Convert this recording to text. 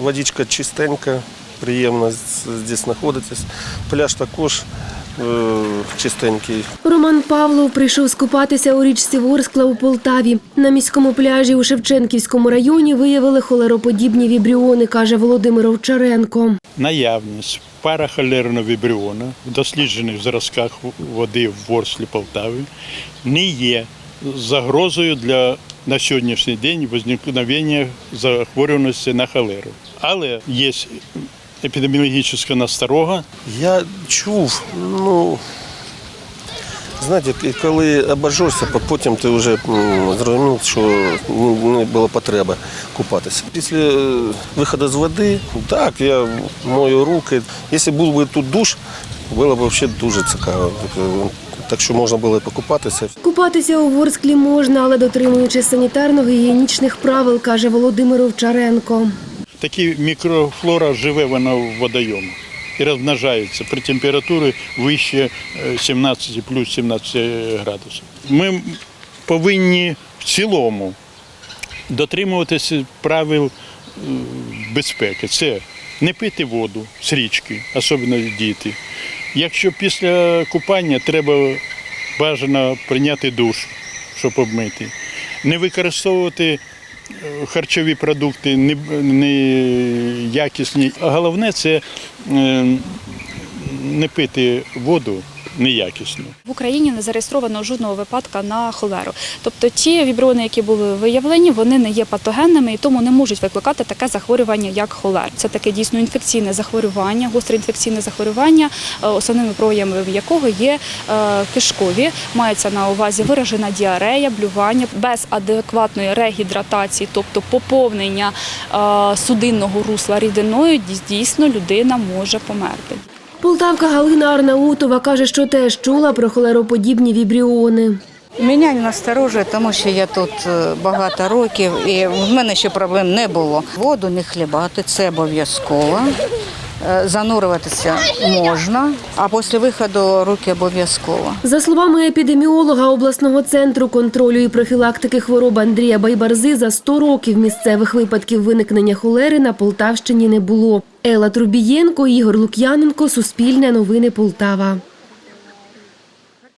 Водичка чистенька, приємно здесь знаходитись. Пляж також е, чистенький. Роман Павлов прийшов скупатися у річці Ворскла у Полтаві. На міському пляжі у Шевченківському районі виявили холероподібні вібріони, каже Володимир Овчаренко. Наявність парахолерного вібріона в досліджених зразках води в Ворслі Полтави не є загрозою для на сьогоднішній день возникновення захворюваності на холеру. Але є епідеміологічна насторога, Я чув, ну знаєте, коли обожжешся, потім ти вже зрозумів, що не було потреби купатися. Після е, виходу з води, так, я мою руки. Якщо був би тут душ, було б взагалі дуже цікаво. Так, е, що можна було і покупатися. Купатися у Ворсклі можна, але дотримуючись санітарно-гігієнічних правил, каже Володимир Овчаренко. такі мікрофлора живе вона в водойомах і розмножається при температурі вище е, 17 плюс 17 градусів. Ми повинні в цілому дотримуватися правил е, безпеки. Це не пити воду з річки, особливо діти. Якщо після купання треба бажано прийняти душ, щоб обмити, не використовувати е, харчові продукти не- якісні, А головне це е, не пити воду неякісно. В Україні не зареєстровано жодного випадка на холеру. Тобто ті вібріони, які були виявлені, вони не є патогенними і тому не можуть викликати таке захворювання, як холер. Це таке дійсно інфекційне захворювання, гостре інфекційне захворювання, е, основними проявами якого є е, кишкові. Мається на увазі виражена діарея, блювання без адекватної регідратації, тобто поповнення е, судинного русла рідиною, дійсно людина може померти. Полтавка Галина Арнаутова каже, що теж чула про холероподібні вібріони. Мене не насторожує, тому що я тут е, багато років і в мене ще проблем не було. Воду не хлібати, це обов'язково. Е, Занурюватися можна, а після виходу руки обов'язково. За словами епідеміолога обласного центру контролю і профілактики хвороб Андрія Байбарзи, за 100 років місцевих випадків виникнення холери на Полтавщині не було. Ела Трубієнко, Ігор Лук'яненко, Суспільне новини Полтава.